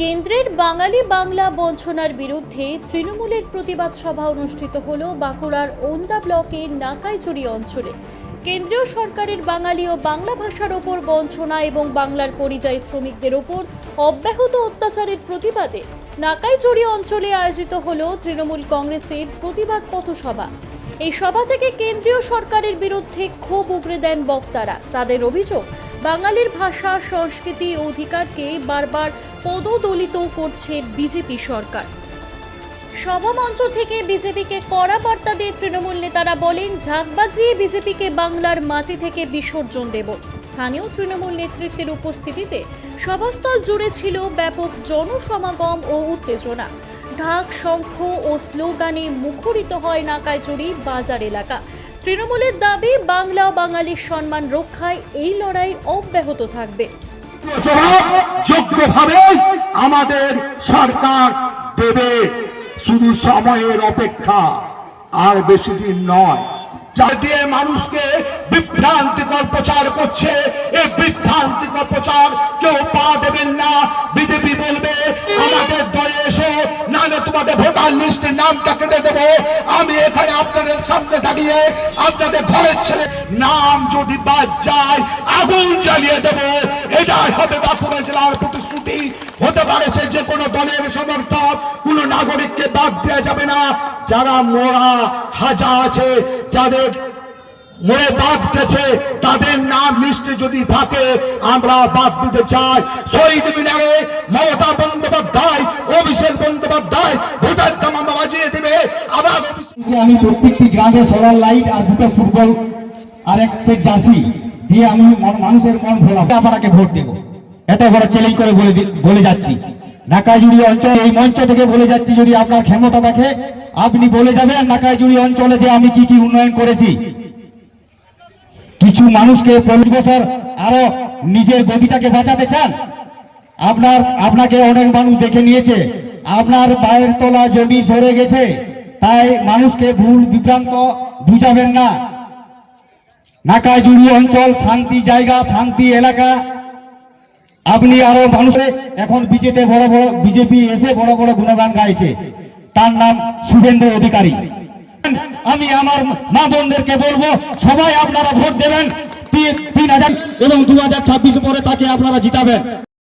কেন্দ্রের বাঙালি বাংলা বঞ্চনার বিরুদ্ধে তৃণমূলের প্রতিবাদ সভা অনুষ্ঠিত হল বাঁকুড়ার ওন্দা ব্লকের নাকাইচুরি অঞ্চলে। কেন্দ্রীয় সরকারের বাঙালি ও বাংলা ভাষার ওপর বঞ্চনা এবং বাংলার পরিযায়ী শ্রমিকদের ওপর অব্যাহত অত্যাচারের প্রতিবাদে নাকাইচুরি অঞ্চলে আয়োজিত হল তৃণমূল কংগ্রেসের প্রতিবাদ পথসভা। এই সভা থেকে কেন্দ্রীয় সরকারের বিরুদ্ধে ক্ষোভ উগরে দেন বক্তারা। তাদের অভিযোগ বাঙালির ভাষা, সংস্কৃতি অধিকারকে বারবার পদদলিত করছে বিজেপি সরকার। সভামঞ্চ থেকে বিজেপিকে কড়া বার্তা দিয়ে তৃণমূল নেতারা বলেন ঢাক বাজিয়ে বিজেপিকে বাংলার মাটি থেকে বিসর্জন দেব। স্থানীয় তৃণমূল নেতৃত্বের উপস্থিতিতে সভাস্থল জুড়ে ছিল ব্যাপক জনসমাগম ও উত্তেজনা। ঢাক, শঙ্খ ও স্লোগানে মুখরিত হয় নাকাইচুরি বাজার এলাকা। তৃণমূলের দাবি, বাংলা বাঙালির সম্মান রক্ষায় এই লড়াই অব্যাহত থাকবে। যোগ্যভাবে আমাদের সরকার দেবে। শুধু সময়ের অপেক্ষা, আর বেশি দিন নয়। যা দিয়ে মানুষকে বিভ্রান্তিকর প্রচার করছে, এই বিভ্রান্তিকর প্রচার কেউ পা দেবেন না। বিজেপি বলবে, আমাদের দলে এসো নাহলে তোমাদের ভোটার লিস্টের নামটা কেটে দেবো। আমি এখানে আপনাদের সামনে দাঁড়িয়ে আপনাদের ঘরের ছেলে নাম যদি বাদ যায়, আগুন জ্বালিয়ে দেবো। এটাই হবে বাঁকুড়া জেলার প্রতিশ্রুতি। হতে পারে সে যে কোনো দলের সমর্থক, কোন নাগরিককে বাদ দেওয়া যাবে না। যারা মোরা হাজা আছে, যাদের মরে বাদ গেছে, তাদের নাম লিস্টে যদি থাকে, আমরা বাদ দিতে চাই। শহীদ মিনারে মমতা বন্দ্যোপাধ্যায়, অভিষেক বন্দ্যোপাধ্যায় ভোটার তামান্না বাজিয়ে দেবে আবার অভিষেক যে আমি প্রত্যেকটি গ্রামে সোলার লাইট আর দুটো ফুটবল আর এক সেট জার্সি দিয়ে আমি মানুষের মন ভোলাম আপনাকে ভোট দেব। এত বড় চ্যালেঞ্জ করে বলে বলে যাচ্ছি। নাকাজুড়ি অঞ্চলে, এই মঞ্চ থেকে বলে যাচ্ছি, যদি আপনার ক্ষমতা থাকে, আপনি বলে যাবেন নাকাজুড়ি অঞ্চলে যে আমি কি কি উন্নয়ন করেছি। কিছু মানুষকে পঁচিশ বছর আরও নিজের গতিটাকে বাঁচাতে চান। আপনার আপনাকে অনেক মানুষ দেখে নিয়েছে। আপনার পায়ের তলা জমি সরে গেছে তাই মানুষকে ভুল, বিভ্রান্ত বুঝাবেন না। নাকাজুড়ি অঞ্চল, শান্তি জায়গা, শান্তি এলাকা। আপনি আরও মানুষে এখন বিজেপি বড় বড়, বিজেপি এসে বড় বড় গুণগান গাইছে। তার নাম শুভেন্দু অধিকারী। আমি আমার মা বোনদেরকে বলব, সবাই আপনারা ভোট দেবেন। তিন হাজার এবং দু হাজার ছাব্বিশ পরে তাকে আপনারা জিতাবেন।